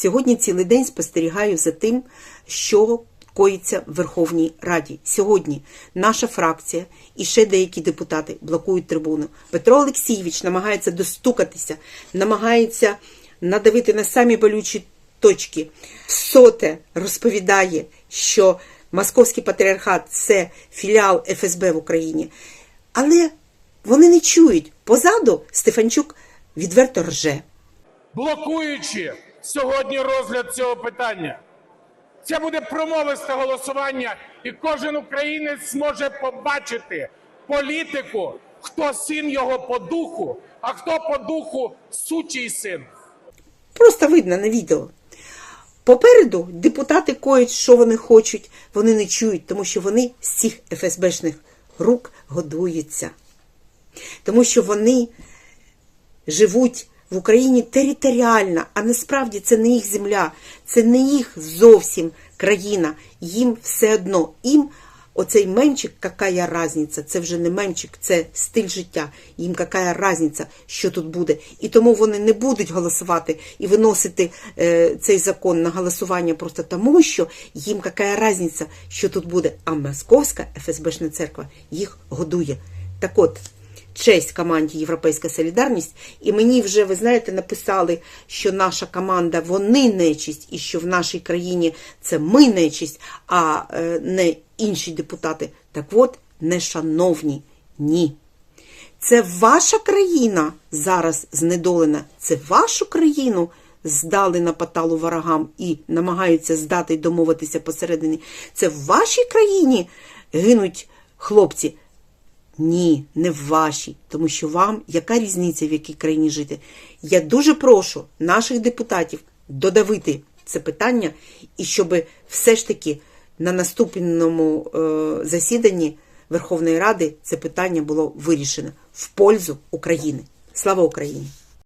Сьогодні цілий день спостерігаю за тим, що коїться в Верховній Раді. Сьогодні наша фракція і ще деякі депутати блокують трибуну. Петро Олексійович намагається достукатися, намагається надавити на самі болючі точки. Соте розповідає, що Московський патріархат це філіал ФСБ в Україні. Але вони не чують. Позаду Стефанчук відверто рже. блокуючи сьогодні розгляд цього питання. Це буде промовисте голосування, і кожен українець зможе побачити політику, хто син його по духу, а хто по духу сучий син. Просто видно на відео. Попереду депутати коють, що вони хочуть, вони не чують, тому що вони з цих ФСБшних рук годуються. Тому що вони живуть в Україні територіально, а насправді це не їх земля, це не їх зовсім країна. Їм все одно. Їм оцей мемчик, яка разниця, це вже не мемчик, це стиль життя. Їм яка разниця, що тут буде. І тому вони не будуть голосувати і виносити е, цей закон на голосування просто тому, що їм яка разниця, що тут буде. А Московська ФСБшна церква їх годує. Так от, честь команді Європейська Солідарність. І мені вже, ви знаєте, написали, що наша команда вони нечисть, і що в нашій країні це ми нечисть, а е, не інші депутати. Так от, не шановні, ні. Це ваша країна зараз знедолена. Це вашу країну здали на паталу ворогам і намагаються здати й домовитися посередині. Це в вашій країні гинуть хлопці. Ні, не в вашій, тому що вам яка різниця, в якій країні жити? Я дуже прошу наших депутатів додавити це питання, і щоб все ж таки на наступному е, засіданні Верховної Ради це питання було вирішено в пользу України. Слава Україні!